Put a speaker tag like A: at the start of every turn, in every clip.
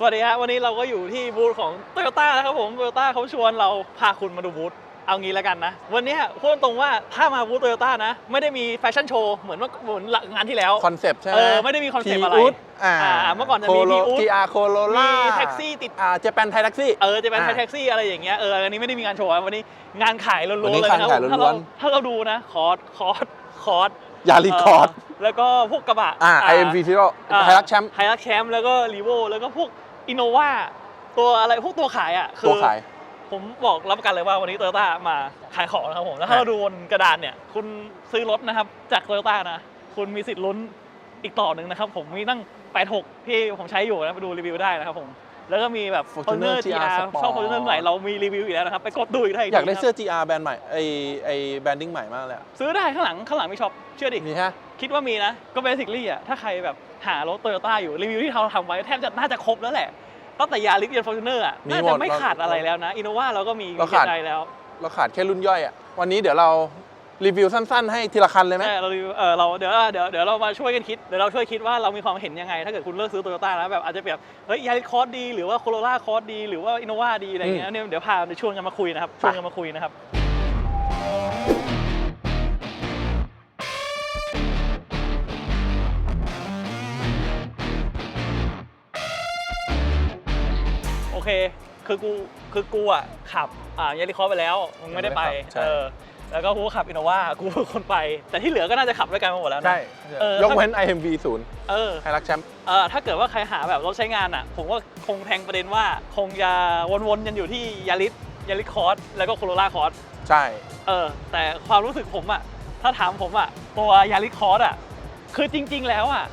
A: สวัสดีครับวันนี้เราก็อยู่ที่บูธของ t o y ยต้านะครับผมโตโยต้าเขาชวนเราพาคุณมาดูบูธเอางี้แล้วกันนะ วันนี้พูดตรงว่าถ้ามาบูธโตโยต้านะ ไม่ได้มีแฟชั่นโชว์เหมือนว่าเหมือนงานที่แล้ว
B: คอนเซปต์ใช่ไหม
A: เออไม่ได้มีคอนเซปต์อะไร
B: ทีดอ่า
A: อ่าเมื่อก่อนจะมี
B: โคโล
A: ทีอู๊ด
B: ทีอาร์โคโลล่า
A: มี
B: มี
A: แท็กซี่ติด
B: อ่าเจแปนไทยแท็กซี่
A: เออจะเป็นไทย
B: อ่า
A: แท็กซี่อะไรอย่างเงี้ยเอออันนี้ไม่ได้มีงานโชว์อะวันนี้งานขายล้วน
B: วันนี้
A: ๆเลยนะครั
B: งานขาย
A: ถ้า
B: ล้
A: เรา
B: วน
A: ถ้าเราดูนะคอร์สคอร์สคอร์ส
B: ยาริคอร์ด
A: แล้วก็พวกกระบะ
B: อ่า IMV Zero ไทยรักแชมป์
A: ไทยรักแชมป์แล้วก็รีโวแล้วก็พวก อินโนวาตัวอะไรพวกตัวขายอะคื
B: ตัวขาย
A: ผมบอกรับประกันเลยว่าวันนี้โตโยต้ามาขายของนะครับผมแล้วถ้า
B: ใช่
A: เราดูบนกระดานเนี่ย คุณซื้อรถนะครับ จากโตโยต้านะ คุณมีสิทธิ์ลุ้นอีกต่อหนึ่งนะครับ ผมมีตั้ง 86 ที่ผมใช้อยู่นะ ไปดูรีวิวได้นะครับผม แล้วก็มีแบบ
B: Fortuner
A: Fortuner
B: GR
A: GR ชอบ
B: Sport
A: Fortuner ไหนเรามีรีวิวอีกแล้วนะครับ ไปกดดูอีกได้
B: อยากได้
A: ที
B: เสื้อ GR แบรนด์ใหม่ไอไอแบรนดิ้งใหม่มากเลยอะ
A: ซื้อได้ข้างหลังข้างหลังมีช็อปเชื่อดิ
B: มีฮะ
A: คิดว่ามีนะ ก็เบสิคลี่อะ ถ้าใครแบบ หารถโตโยต้าอยู่รีวิวที่เราทำไว้แทบจะน่าจะครบแล้วแหละตั้งแต่ยาริสยันฟอร์จูเนอร์อะ
B: มี
A: น่า
B: หม
A: จะ
B: ด
A: ไม่ขาดอะไรแล้วนะอินโนวาเราก็มี
B: เราขาด
A: ใจแล้ว
B: เราขาดแค่รุ่นย่อยอะวันนี้เดี๋ยวเรารีวิวสั้นๆ ให้ทีละคันเลยไหม
A: ใช่เรารีวิวเออเราเดี๋ยวเดี๋ยวเดี๋ยวเรามาช่วยกันคิดเดี๋ยวเราช่วยคิดว่าเรามีความเห็นยังไง ถ้าเกิดคุณเลิกซื้อโตโยต้าแล้วแบบอาจจะแบบเฮ้ยยาริสคอร์สดีหรือว่าโคโรล่าคอร์สดีหรือว่าอินโนวาดีอะไรอย่างเงี้ยเนี่ยเดี๋ยวพาเดี๋ยวชวนกันมาคุยนะครับชวนกันมาคุยนะครับ เค คือกูคือกูอะขับอ่ายาริคอร์ไปแล้วมึงไม่ได้ไป
B: ยังไม่ได้ขับใช่
A: เออแล้วก็กูก็ขับอินโนวากูเป็นคนไป แต่ที่เหลือก็น่าจะขับด้วยกันมาหมดแล้วนะ
B: ใช่
A: เออ
B: ยกเว้น IMV 0
A: เออ
B: ไทยรักแชมป์
A: เออถ้าเกิดว่าใครหาแบบรถใช้งานอะ ผมว่าคงแทงประเด็นว่าคงจะวนๆกันอยู่ที่ยาริสยาริสคอร์สแล้วก็โคโรล่าคอร์ส
B: ใช่
A: เออแต่ความรู้สึกผมอะ ถ้าถามผมอะ ตัวยาริสคอร์สอะ คือจริงๆแล้วอะ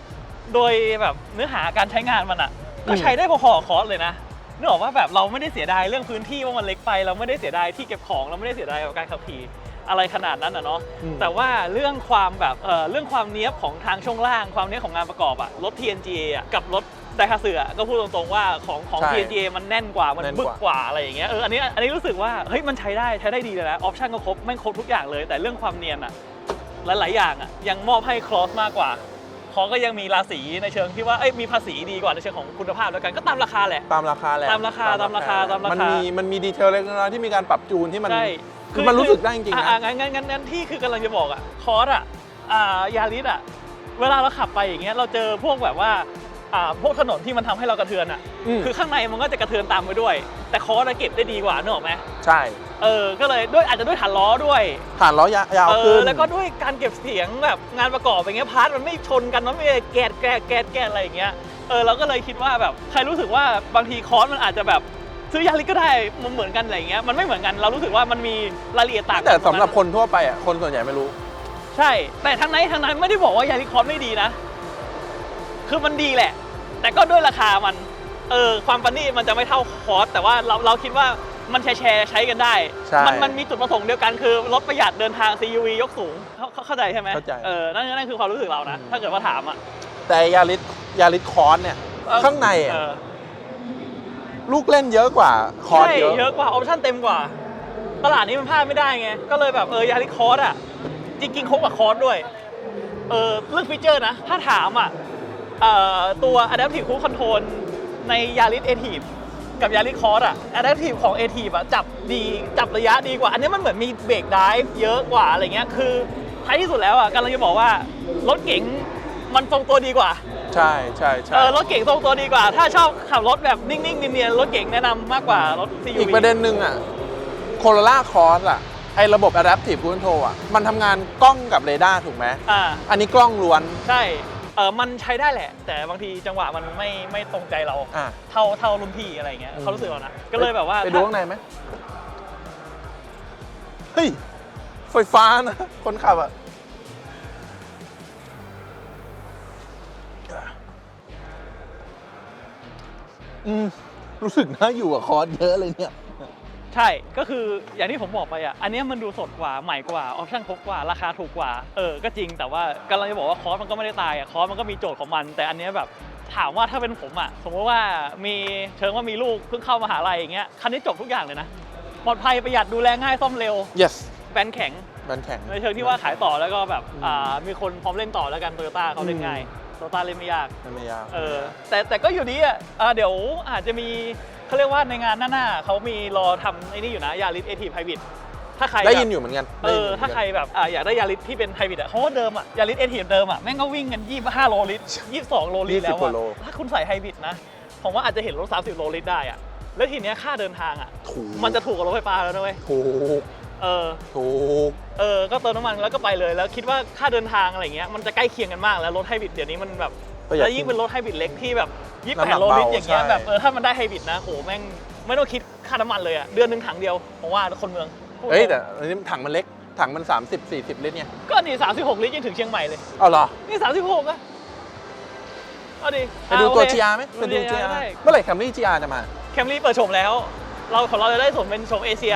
A: โดยแบบเนื้อหาการใช้งานมันอะ ก็ใช้ได้พอๆกับคอร์สเลยนะ นึกออกว่าแบบเราไม่ได้เสียดายเรื่องพื้นที่ว่ามันเล็กไป เราไม่ได้เสียดายที่เก็บของเราไม่ได้เสียดายกับการขับขี่อะไรขนาดนั้นอะเนาะ
B: อืม
A: แต่ว่าเรื่องความแบบเออเรื่องความเนี้ยบของทางช่วงล่าง ความเนี้ยบของงานประกอบอะรถ TNGA อะกับรถไดคาเสือะก็พูดตรงๆว่าของของ
B: ใช่
A: TNGA มันแน่นกว่ามัน
B: แน่นกว่า
A: บึกกว่าอะไรอย่างเงี้ยเอออันนี้อันนี้รู้สึกว่าเฮ้ยมันใช้ได้ใช้ได้ดีเลยนะออปชั่นก็ครบแม่งครบทุกอย่างเลย แต่เรื่องความเนียนอะหลายๆอย่างอะยังมอบให้คลอสมากกว่า คอก็ยังมีราศีในเชิงที่ว่าเอ้ยมีภาษีดีกว่าในเชิงของคุณภาพแล้วกันก็ตามราคาแหละ
B: ตามราคาแหละ
A: ตามราคาตามราคาตามราคามั
B: นมีมันมีดีเทลเล็กน้อยที่มีการปรับจูนที่มัน
A: ใช่
B: คือมันรู้สึกได้จริงๆ
A: อ่
B: นะ
A: งั้นงั้นงั้นงั้นที่คือกำลังจะบอกอะคอร์สอะอ่ายาริสอะเวลาเราขับไปอย่างเงี้ยเราเจอพวกแบบว่าอ่าพวกถนนที่มันทำให้เรากระเทือนอะ
B: อืม
A: คือข้างในมันก็จะกระเทือนตามไปด้วย แต่คอร์สอะเก็บได้ดีกว่านึกออกไหม
B: ใช่
A: เออ ก็เลยด้วยอาจจะด้วยฐานล้อด้วย
B: ผ่านล้อยาว
A: เอ
B: ขึ้
A: อนแล้วก็ด้วยการเก็บเสียงแบบงานประกอบอย่างเงี้ยพาร์ทมันไม่ชนกันมันไม่แกดแกดแกดแกดอะไรอย่างเงี้ยเออเราก็เลยคิดว่าแบบใครรู้สึกว่าบางทีคอร์สมันอาจจะแบบซื้อยาริสก็ได้มันเหมือนกันอะไรอย่างเงี้ยมันไม่เหมือนกันเรารู้สึกว่ามันมีรายละเอียดต่างกัน
B: แต่สำหรับคนทั่วไปอะคนส่วนใหญ่ไม่รู้
A: ใช่ แต่ทั้งนั้นทั้งนั้นไม่ได้บอกว่ายาริสคอร์สไม่ดีนะ คือมันดีแหละ แต่ก็ด้วยราคามัน เออความปันนี่มันจะไม่เท่าคอร์สแต่ว่าเราเราคิดว่า มันแชร์แชร์ใช้กันได้
B: ใช่
A: มันมันมีจุดประสงค์เดียวกันคือลดประหยัดเดินทาง CUV ยกสูงเข้าเข้าเข้าใจใช่ไหม
B: เข้าใจ
A: เออนั่นนั่นคือความรู้สึกเรานะ
B: อืม
A: ถ้าเกิดว่าถามอะ
B: แต่ยาริสยาริสคอร์สเนี่ย
A: เออ
B: ข้างในอะ
A: เออ
B: ลูกเล่นเยอะกว่าคอร์ส
A: ใช่
B: เยอะ
A: เยอะกว่าออปชั่นเต็มกว่า ตลาดนี้มันพลาดไม่ได้ไง ก็เลยแบบเออยาริสคอร์สอะ จริงๆคบกับคอร์สด้วย เออเรื่องฟีเจอร์นะ ถ้าถามอะเอ่อตัว Adaptive Cruise Control ในยาริสเอทีฟ กับยาริสคอร์สอะ Adaptive ของ a t i v อะจับดีจับระยะดีกว่า อันนี้มันเหมือนมีเบรกไดฟ์เยอะกว่าอะไรเงี้ยคือท้ายที่สุดแล้วอะกำลังจะบอกว่ารถเก๋งมันทรงตัวดีกว่า
B: ใช่ใช่ใช่
A: เออรถเก๋งทรงตัวดีกว่า ถ้าชอบขับรถแบบนิ่งๆเนียนๆรถเก๋งแนะนำมากกว่ารถ CUV
B: อีกประเด็นหนึ่งอะโคโรล่าคอร์สอะไอระบบ Adaptive Cruise Control อะมันทำงานกล้องกับเรดาร์ถูกไหม
A: อ่า
B: อันนี้กล้องล้วน
A: ใช่ เออมันใช้ได้แหละ แต่บางทีจังหวะมันไม่ไม่ตรงใจเรา
B: อะ
A: เท่าเท่ารุ่นพี่อะไรเงี้ย
B: อืม
A: เขารู้สึกเรานะก็เลยแบบว่า
B: ไปดูข้างในไหมเฮ้ยไฟฟ้านะคนขับอะอืมรู้สึกน่าอยู่กับคอร์สเยอะเลยเนี่ย
A: ใช่ก็คืออย่างที่ผมบอกไปอะอันเนี้ยมันดูสดกว่าใหม่กว่าออปชั่นครบกว่าราคาถูกกว่าเออก็จริงแต่ว่ากำลังจะบอกว่าคอร์สมันก็ไม่ได้ตายอะคอร์สมันก็มีโจทย์ของมัน แต่อันเนี้ยแบบถามว่าถ้าเป็นผมอะสมมติว่ามีเชิงว่ามีลูกเพิ่งเข้ามหาลัยอย่างเงี้ยคันนี้จบทุกอย่างเลยนะปลอดภัยประหยัดดูแลง่ายซ่อมเร็ว
B: yes
A: แบนแข็ง
B: แบนแข็ง
A: ในเชิงที่ว่าขายต่อแล้วก็แบบอ่ามีคนพร้อมเล่นต่อแล้วกันโตโยต้าเขาเล่นง่าย
B: อ
A: โตต้าเล่นไม่ยาก
B: มันไม่ยาก
A: เออแต่แต่ก็อยู่ดีอะอ่าเดี๋ยวอาจจะมี เขาเรียกว่าในงานหน้าๆเขามีรอทำไอ้นี่อยู่นะยาริสเอทีไฮบริดถ้าใคร
B: ได้
A: แบบ
B: ยินอยู่เหมือนกัน
A: เอ
B: ได้ยิน
A: อ
B: ยู่หมืนกัน
A: ถ้าใครแบบอ่าอยากได้ยาริสที่เป็นไฮบริดอะเขาก็เดิมอะยาริสเอทีเดิมอะแม่งก็วิ่งกัน 25 โลลิตร 22 โลลิตร
B: 20
A: แล้ว
B: กว่าโล
A: อะถ้าคุณใส่ไฮบริดนะผมว่าอาจจะเห็นรถ 30 โลลิตรได้อะแล้วทีเนี้ยค่าเดินทางอะ
B: ถูก
A: มันจะถูกกว่ารถไฟฟ้าแล้วนะเว้ย
B: ถูก
A: เออ
B: ถูก
A: เออ ก็เติมน้ำมันแล้วก็ไปเลย แล้วคิดว่าค่าเดินทางอะไรเงี้ยมันจะใกล้เคียงกันมากแล้วรถไฮบริดเดี๋ยวนี้มันแบบ
B: ประหยัด
A: แล้วยิ่งเป็นรถไฮบริดเล็กที่แบบยี่สิบ
B: น้ำห
A: แป
B: นั
A: ด
B: ก
A: โลลิตร
B: เบา
A: อย่างเงี้ย
B: ใช่
A: แบบเออถ้ามันได้ไฮบริดนะโหแม่งไม่ต้องคิดค่าน้ำมันเลยอะเดือนหนึ่งถังเดียวผมว่าคนเมืองพูด
B: เอ้ย
A: ตรง
B: แต่อันนี้ถังมันเล็กถังมัน 30 40 ลิตรเนี่ย
A: ก็นี่สามสิบหกลิตรยังถึงเชียงใหม่เลย
B: เอาเหรอ
A: นี่สามสิบหกอะเอาดิ
B: ไปดูตัว
A: อะโอเค
B: GR ไหมไปดู
A: GR
B: GR
A: ได้
B: เมื่อไหร่แคมรี่ GR จะมา
A: แคมรี่เปิดโฉมแล้ว เราของเราจะได้โฉมเป็นโฉมเอเชีย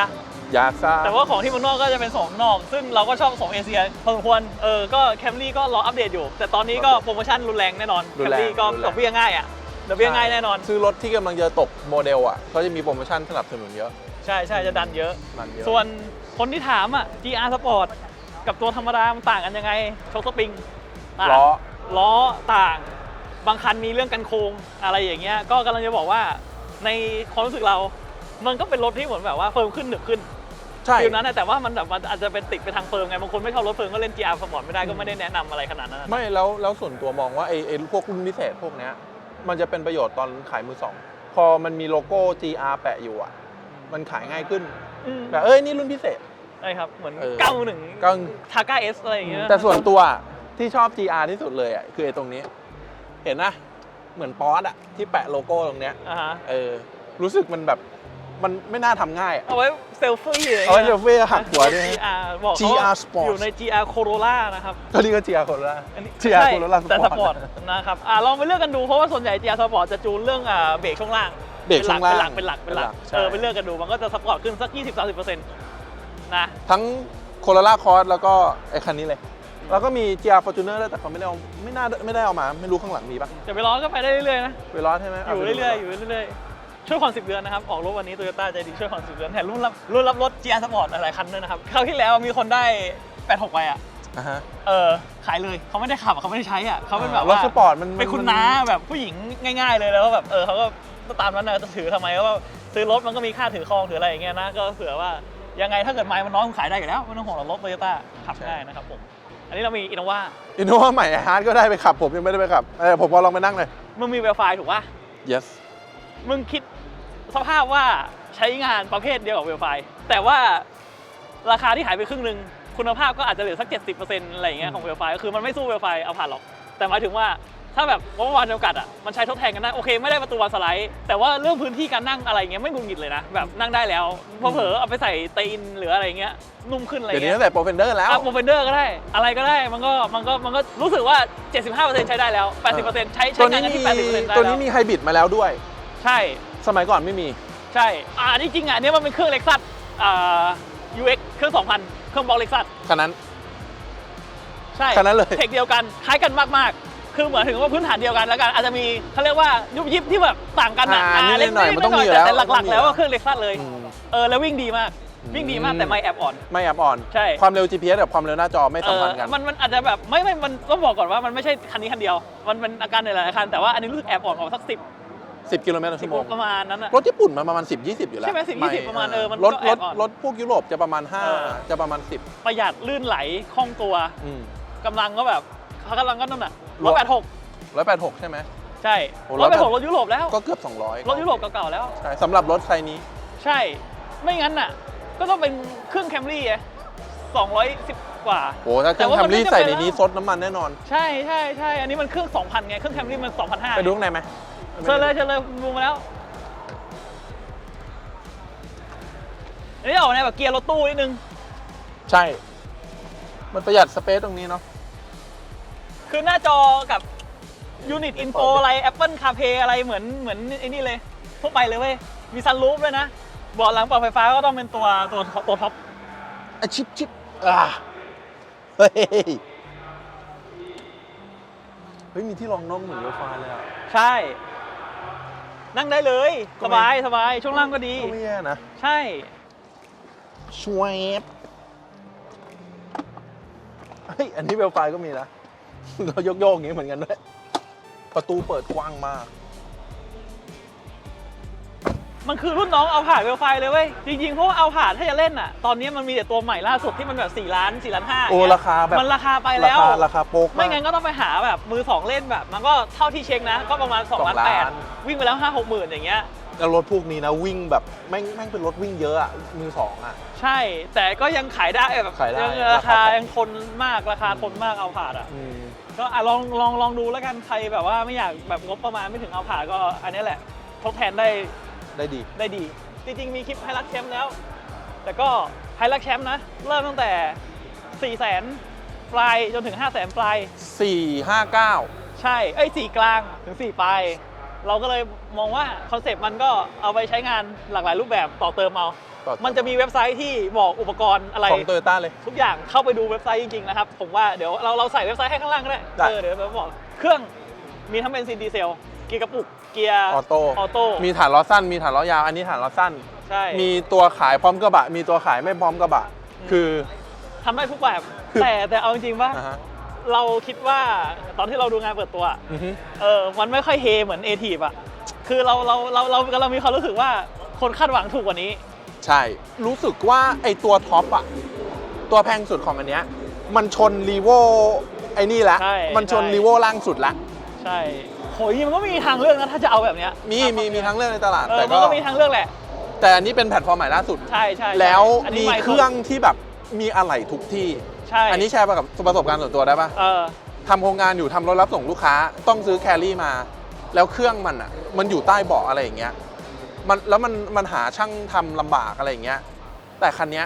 B: อยากทราบ
A: แต่ว่าของที่เมืองนอกก็จะเป็นสองนอก ซึ่งเราก็ชอบสองเอเชียพอสมควรเออก็แคมรี่ก็รออัปเดตอยู่ แต่ตอนนี้ก็โปรโมชั่นรุนแรงแน่นอน
B: รุ
A: แคนม
B: แรง
A: รี่ก็
B: รุนแรง
A: ดอกเบี้ยง่ายอะดอกเบี้ยง่ายแน่นอน
B: ซื้อรถที่กำลังจะตกโมเดลอะเขาจะมีโปรโมชั่นสนับสนุนเยอะ
A: ใช่ใช่จะดันเยอะ
B: มันเยอะ
A: ส่วนคนที่ถามอะ GR Sport กับตัวธรรมดามันต่างกันยังไงโชคสปริงต่าง
B: ล้อ
A: ล้อต่างบางคันมีเรื่องกันโค้งอะไรอย่างเงี้ยก็กำลังจะบอกว่าในความรู้สึกเรา มันก็เป็นรถที่เหมือนแบบว่าเฟิร์มขึ้นหนึบขึ้น
B: ใช่
A: ฟิลนั้นนะแต่ว่ามันแบบมันอาจจะเป็นติดไปทางเฟิร์มไงบางคนไม่ชอบรถเฟิร์มก็เล่น GR Sport ไม่ได้ก็ไม่ได้แนะนำอะไรขนาดนั้นนะ
B: ไม่แล้วแล้วส่วนตัวมองว่าไอ้ไอ้พวกรุ่นพิเศษพวกเนี้ยมันจะเป็นประโยชน์ตอนขายมือสอง พอมันมีโลโก้ GR แปะอยู่อะ มันขายง่ายขึ้น
A: อืม
B: แบบเอ้ยนี่รุ่นพิเศษ
A: ใช่ครับเหมือน
B: เออ
A: เก้าหนึ่ง
B: ก็
A: ทาก้าเอสอะไรอย่างเงี้ย
B: แต่ส่วนตัวที่ชอบ GR ที่สุดเลยอะคือไอ้ตรงนี้ เห็นนะ เหมือนป๊อตอะที่แปะโลโก้ตรงเนี้ย
A: อ่าฮะ
B: เออ รู้สึกมันแบบ มันไม่น่าทำง่ายอะ
A: เอาไว้เซลฟี่อะไร
B: เอาไว้
A: งี้ย
B: เซลฟี่หักหัวด้วย
A: GR บอกเขา
B: GR Sport
A: อยู่ใน GR Corolla นะครับ
B: ก็เรียกว่า GR คนละ
A: อันนี้
B: GR
A: ใช่
B: Corolla
A: แต่ส
B: Sport
A: ปอร์ตนะครับอ่าลองไปเลือกกันดูเพราะว่าส่วนใหญ่ GR Sport จะจูนเรื่องอ่าเบรกช่วงล่าง
B: เบรกช่วงล่าง
A: เป็นหลักเป็นหลักเป็นหลัก
B: ใช่
A: เออไปเลือกกันดูมันก็จะสปอร์ตขึ้นสัก 20-30%นะ
B: ทั้งโคโรล่าคอร์สแล้วก็ไอ้คันนี้เลยแล้วก็มี GR Fortuner ด้วยแต่เขาไม่ได้เอาไม่น่าไม่ได้เอามา ไม่รู้ข้างหลังมีปะ
A: จะไปร้อนก็ไปได้เรื่อยๆนะ
B: ไปร้อนใช่ไหม
A: อยู่เรื่อยๆอยู่เรื่อยๆ ช่วยผ่อน10 เดือนนะครับ ออกรถวันนี้โตโยต้าใจดีช่วยผ่อน10 เดือนแถมรุ่นรับรุ่นรับรถ GR Sport หลายๆคันด้วยนะครับ คราวที่แล้วมีคนได้ 86 ไปอะ
B: อ่าฮะ
A: เออขายเลยเขาไม่ได้ขับเขาไม่ได้ใช้อะเขาเป็นแบบ
B: รถ
A: ว่า
B: สปอร์ตมัน
A: เป็นคุณ
B: มั
A: น้าแบบผู้หญิงง่าย ๆ เลยแล้วก็แบบเออเขาก็ตามนั้นนะจะถือทำไมก็ว่าซื้อรถมันก็มีค่าถือครองถืออะไรอย่างเงี้ยนะก็เผื่อว่ายังไงถ้าเกิดไม้มันน้อยมันขายได้อยู่แล้วไม่ต้องห่วงหรอกรถโตโยต้าขับง่ายนะครับผมอันนี้เรามีอินโนวา
B: อินโนวาใหม่ฮาร์ดก็ได้ไปขับผมยังไม่ได้ไปขับเออผมพอลองไปนั่งเลย
A: มึงมีเวลไฟถูกป่ะ
B: yes
A: มึงคิด สภาพว่าใช้งานประเภทเดียวกับเวลไฟแต่ว่าราคาที่หายไปครึ่งหนึ่งคุณภาพก็อาจจะเหลือสัก 70%อะไรอย่างเงี้ยของเวลไฟก็คือมันไม่สู้เวลไฟเอาผ่านหรอก แต่หมายถึงว่าถ้าแบบงบประมาณจำกัดอะมันใช้ทดแทนกันได้โอเคไม่ได้ประตูวันสไลด์ แต่ว่าเรื่องพื้นที่การนั่งอะไรเงี้ยไม่งุนงิดเลยนะแบบนั่งได้แล้วพอเผลอเอาไปใส่ตีนหรืออะไรเงี้ยนุ่มขึ้นอะไร
B: เดี๋ยวนี้
A: เงี้ย
B: ตั้งแต่โปรเฟนเดอร์แล้ว
A: อัพโมเฟนเดอร์ก็ได้ อะไรก็ได้มันก็มันก็มันก็รู้สึกว่า 75%ใช้ได้แล้ว 80%ใช้ใช้
B: ตัว
A: งา
B: นี้
A: นกัน
B: มี
A: ที่80%ได้
B: ตัว
A: แล้
B: นี้
A: ว
B: มีไฮบริดมาแล้วด้วย
A: ใช่
B: สมัยก่อนไม่มี
A: ใช่อ่าอันนี้จริงอะอันนี้มันเป็นเครื่องเล็กซัสอ่า UX เครื่อง 2,000 เครื่องบล็อกเล็กซัส
B: คันนั้น
A: ใช่
B: แค่นั้นเลย
A: เทคเดียวกันคล้ายกันมากๆ คือเหมือนถึงว่าพื้นฐานเดียวกันแล้วกัน อาจจะมีเขาเรียกว่ายุบยิบที่แบบต่างกันอะ
B: อ่านิด
A: เล็ก
B: หน่อย
A: ๆ
B: มันต้องมีอยู่
A: แต่
B: แล้ว
A: แต่ห
B: ต้
A: ลั
B: อกงมี
A: ๆแล้ว
B: อยู่
A: ว่าเครื่องเล็กซัสเลย
B: อืม
A: เออแล้ววิ่งดีมาก วิ่งดีมากแต่ไม่แอบอ่อน
B: ไม่แอบอ่อน
A: ใช่
B: ความเร็ว GPS กับความเร็วหน้าจอไม่สัมพันธ์กัน
A: เออมันมันอาจจะแบบไม่ไม่มันต้องบอกก่อนว่ามันไม่ใช่คันนี้คันเดียว มันเป็นอาการในหลายๆคันแต่ว่าอันนี้รู้สึกแอบอ่อนกว่าสักสิบ
B: 10 กิโลเมตรต่อ
A: สิ
B: ชั่
A: บ
B: วโมง
A: ประมาณนั้นอะ
B: รถญี่ปุ่นมันประมาณ 10 20 อยู่แล้ว
A: ใช่ไหม10 20ประมาณเออมัน
B: รถ
A: ก็แอ
B: ร
A: บ
B: ถ
A: อ่อน
B: รถพวกยุโรปจะประมาณ
A: เออ
B: 5 จะประมาณ 10
A: ประหยัดลื่นไหลคล่องตัว
B: อืม
A: กำลังก็แบบเขากำลังก็นั่นน่ะ
B: ร
A: ร
B: ถ
A: ถแปดหก
B: 186 ใช่ไหม
A: ใช่
B: โอ้
A: รถแปดหก
B: 186
A: รถยุโรปแล้ว
B: ก็เกือบ 200
A: รถยุโรปเก่าๆแล้ว
B: ใช่สำหรับรถไซส์นี้
A: ใช่ ไม่งั้นน่ะ ก็ต้องเป็นเครื่องแคมรี่ไงสองร้อยสิบกว่า
B: โอ้ถ้าเครื่อง
A: แต่ว่า
B: แค
A: มัน
B: มรี่
A: ไม่จำเป็น
B: ใส่ใน
A: แล้ว
B: นี้ซดน้ำมันแน่นอน
A: ใช่ใช่ใช่อันนี้มันเครื่อง 2,000 ไง เครื่องแคมรี่มัน 2,500
B: ไปดูข้างในไหม
A: เชิญเลยเชิญเลยดูมาแล้วอันนี้ออกในแบบเกียร์รถตู้นิดนึง
B: ใช่ มันประหยัดสเปซตรงนี้เนาะ
A: คือหน้าจอกับยูนิตอินโฟอะไร Apple CarPlay อะไรเหมือนเหมือนไอ้นี่เลยทั่วไปเลยเว้ย มีซันรูฟด้วยนะเบาะหลังปรับไฟฟ้าก็ต้องเป็นตัวตัวตัวท็อป
B: อะชิปชิปอ่าเฮ้ย เฮ้ย มีที่รองน่องเหมือนรถไฟเลยอะ
A: ใช่ นั่งได้เลย
B: ก็
A: ส
B: ไม่
A: บายสบายช่วงล่างก็ดี
B: ก็ไม่แย่นะ
A: ใช่
B: ชวบเฮ้ย อันนี้เวลไฟก็มีนะเขาโยกๆอย่างนี้เหมือนกันด้วย ประตูเปิดกว้างมาก
A: มันคือรุ่นน้องเอาผ่านเวลไฟเลยเว้ย จริงๆ เพราะว่าเอาผ่านถ้าจะเล่นอะ ตอนนี้มันมีแต่ตัวใหม่ล่าสุดที่มันแบบ 4 ล้าน 4 ล้าน5
B: โอ้ราคาแบบ
A: มันราคาไป
B: รา
A: แล้ว
B: คาราคาโป๊ก
A: ไม่
B: มาก
A: งั้นก็ต้องไปหาแบบมือสองเล่นแบบ มันก็เท่าที่เช็คนะ ก็ประมาณ2ล้าน
B: สองล้าน
A: แปดวิ่งไปแล้ว 5 6หมื่นอย่างเงี้ย
B: แล้วรถพวกนี้นะวิ่งแบบแม่งแม่งเป็นรถวิ่งเยอะอะมือสองอะ
A: ใช่ แต่ก็ยังขายได้แบบ
B: ขายได้
A: งราคา
B: ราคา
A: ยังทนมากราคาทนมากเอาผ่านอะ
B: อืม
A: ก็อะลองลองลองดูแล้วกันใครแบบว่าไม่อยากแบบงบประมาณไม่ถึงเอาผ่านก็อันนี้แหละทดแทนได้
B: ได้ดี
A: ได้ดี จริงๆ มีคลิปไฮรักแชมป์แล้ว แต่ก็ไฮรักแชมป์นะ เริ่มตั้งแต่ 4 0 0 0 0 0ปลายจนถึง 5 0 0 0 0 0ปลาย
B: 4 5 9
A: ใช่ เอ้ย4กลางถึง 4 ปลาย เราก็เลยมองว่าคอนเซปต์มันก็เอาไปใช้งานหลากหลายรูปแบบต่อเติมเอา
B: ต่อเติม
A: มันจะมีเว็บไซต์ที่บอกอุปกรณ์อะไร
B: ของโตโยต้าเลย
A: ทุกอย่างเข้าไปดูเว็บไซต์จริง ๆ นะครับ ผมว่าเดี๋ยวเราเราใส่เว็บไซต์ให้ข้างล่างก็ได้
B: ได้
A: เออ เดี๋ยวเราบอกเครื่องมีทั้งเบนซินดีเซล เกียร์กระปุกเกียร์
B: ออโต้
A: ออโต้
B: มีฐานล้อสั้น มีฐานล้อยาว อันนี้ฐานล้อสั้น
A: ใช่
B: มีตัวขายพร้อมกระบะ มีตัวขายไม่พร้อมกระบะ คือ
A: ทำได้ทุกแบบ
B: คือ
A: แต่แต่เอาจริงๆว่า
B: อ่าฮะ
A: เราคิดว่าตอนที่เราดูงานเปิดตัวอะ
B: อือฮึ
A: เออมันไม่ค่อยเฮเหมือนเอทีฟอะคือเราเราเราเราเรามีความรู้สึกว่าคนคาดหวังถูกกว่านี้
B: ใช่ รู้สึกว่าไอตัวท็อปอะตัวแพงสุดของอันเนี้ย มันชนรีโวไอ้นี่ละ
A: ใช่
B: มันชน
A: ใช่
B: รีโวล่างสุดละ
A: ใช่ โหยมันก็มีทางเลือกนะถ้าจะเอาแบบเนี้ย
B: มีมีมีทั้งเรื่องในตลาด
A: เออ
B: แต่
A: มัน
B: ก็
A: ก็มีทางเลือกแหละ
B: แต่อันนี้เป็นแพลตฟอร์มใหม่ล่าสุด
A: ใช่ใช่ใช่
B: แล้ว
A: อันนี้
B: มี
A: ให
B: เครื่องที่แบบมีอะไหล่ทุกที่
A: ใช่
B: อันนี้แชร์ประกับประสบการณ์ส่วนตัวได้ปะ
A: เออ
B: ทำโครงงานอยู่ทำรถรับส่งลูกค้าต้องซื้อแครี่มา แล้วเครื่องมันอะมันอยู่ใต้เบาะอะไรอย่างเงี้ยมันแล้วมันมันหาช่างทำลำบากอะไรอย่างเงี้ยแต่คันเนี้ย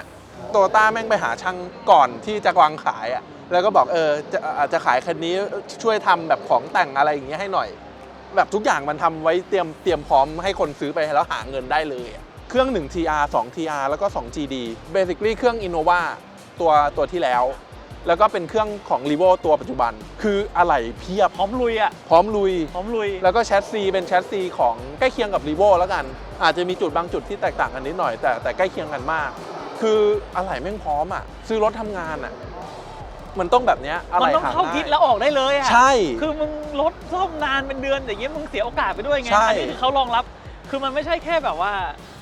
B: โตต้าแม่งไปหาช่างก่อนที่จะวางขายอะ แล้วก็บอกเออจะอาจจะขายคันนี้ช่วยทำแบบของแต่งอะไรอย่างเงี้ยให้หน่อย แบบทุกอย่างมันทำไว้เตรียมเตรียมพร้อมให้คนซื้อไปแล้วหาเงินได้เลยอะเครื่อง 1 TR 2 TR แล้วก็ 2 GD basically เครื่อง Innova ตัวตัวที่แล้ว แล้วก็เป็นเครื่องของ r e v o ตัวปัจจุบัน คืออะไหล่เพียบ
A: พร้อมลุยอะ
B: พร้อมลุย
A: พร้อมลุย
B: แล้วก็แชสซีเป็นแชสซีของใกล้เคียงกับ r e v o แล้วกัน อาจจะมีจุดบางจุดที่แตกต่างกันนิดหน่อยแต่แต่ใกล้เคียงกันมาก คืออะไหล่แม่งพร้อมอะซื้อรถทำงานอะ มันต้องแบบเนี้ยอะไห
A: มัน
B: ล่
A: ต้อง
B: หา
A: เข้า
B: ง่าย
A: คิดแล้วออกได้เลยอะ
B: ใช่
A: คือมึงรถซ่อมนานเป็นเดือนอย่างเงี้ยมึงเสียโอกาสไปด้วยไง
B: ใช่
A: อันี้คือเขารองรับ คือมันไม่ใช่แค่แบบว่า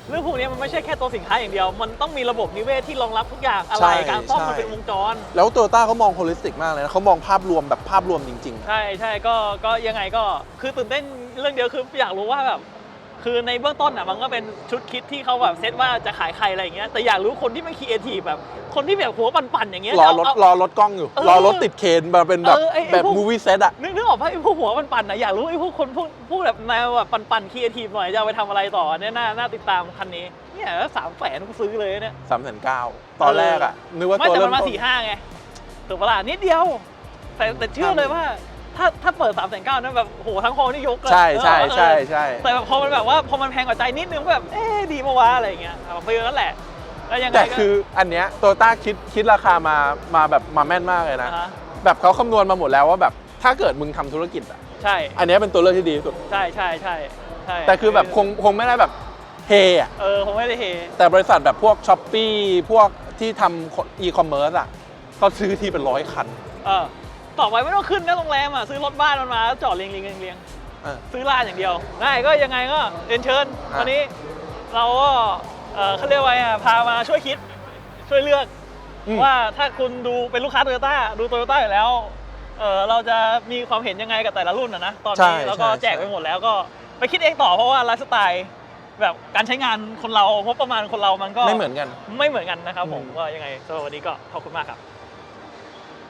A: เรื่องพวกนี้มันไม่ใช่แค่ตัวสินค้าอย่างเดียว มันต้องมีระบบนิเวศที่รองรับทุกอย่างอะไร
B: ใช่
A: การซ่อม
B: ใช่
A: มันเป็นวงจร
B: แล้วโตโยต้าเขามองโฮลิสติกมากเลยนะเขามองภาพรวมแบบภาพรวมจริง
A: ใช่ใช่ก็ก็ยังไงก็คือตื่นเต้นเรื่องเดียวคืออยากรู้ว่าแบบ คือในเบื้องต้นอะมันก็เป็นชุดคิดที่เขาแบบเซตว่าจะขายใครอะไรอย่างเงี้ยแต่อยากรู้คนที่มันคีเอทีแบบ คนที่แบบหัวปั่นๆอย่างเงี้ย
B: ๆรอรถ
A: เา
B: รอรถกล้องอยู่
A: เออ
B: รอรถติดเคนมาเป็นแบบ
A: เออไอ้ไอ้
B: แบบ
A: พวก
B: มูวี่เซตอะ
A: นึกนึกออกป่ะไอ้พวกหัวปั่นๆนะอยากรู้ไอ้พวกคนพวกพวกแบบแนวแบบปั่นๆคีเอทีหน่อยจะเอาไปทำอะไรต่อเนี่ยน่าน่าติดตามคันนี้เนี่ยสามแสนกูซื้อเลยเนี่ย
B: สามแสนเก้าตอนแรกอะนึกว่า
A: ไม่
B: ตัว
A: แต่
B: เริ่
A: มั
B: ม
A: นมา
B: ต้น
A: สี่ห้าไงถูกปะล่ะนิดเดียวแต่แต่เชื่อเลยว่า ถ้าถ้าเปิด3ามแสนเก้านะแบบโหทั้งคอนี่ยกเลย
B: ใช่ใช่
A: เออ
B: ใช่ใช่
A: แต่แบบพอมันแบบว่าพอมันแพงกว่าใจนิดนึงก็แบบเอ๊ะดีมาวะอะไรอย่างเงี้ยเอาไปนั่นแหละแล้วยังไง
B: แต่
A: ก็
B: คืออันเนี้ยโตต้าคิดคิดราคามามาแบบมาแม่นมากเลยนะ
A: อ่าฮะ
B: แบบเขาคำนวณมาหมดแล้วว่าแบบถ้าเกิดมึงทำธุรกิจอะ
A: ใช่
B: อันเนี้ยเป็นตัวเลือกที่ดีที่สุด
A: ใช่ใช่ใช่ใช่
B: แต่คือแบบคงคงไม่ได้แบบเฮอะ
A: เออคงไม่ได้เฮ
B: แต่บริษัทแบบพวกช้อปปีพวกที่ทำอีคอมเมิร์ซอะเขาซื้อที่เป็นร้อยคัน
A: เออ ต่อไปไม่ต้องขึ้นนะโรงแรมอะซื้อรถบ้านมันมาแล้วจอดเรียงเรียงเรียงเรียง
B: เออ
A: ซื้อร้านอย่างเดียวได้ก็ยังไงก็เรียนเชิญ
B: อะ
A: วันนี้ เราก็เออเขาเรียกว่าไงอะพามาช่วยคิด ช่วยเลือก
B: อืม
A: ว่าถ้าคุณดูเป็นลูกค้าโตโยต้าดูโตโยต้าอยู่แล้วเออเราจะมีความเห็นยังไงกับแต่ละรุ่นนะนะตอน
B: ใช่
A: นี้แล้วก็
B: ใช่
A: แจกไปหมดแล้วก็ไปคิดเองต่อเพราะว่าไลฟ์สไตล์แบบการใช้งานคนเรางบประมาณคนเรามันก็
B: ไม่เหมือนกัน
A: ไม่เหมือนกันนะครับผม
B: อืม
A: ก็ยังไงสำหรับวันนี้ก็ขอบคุณมากครับ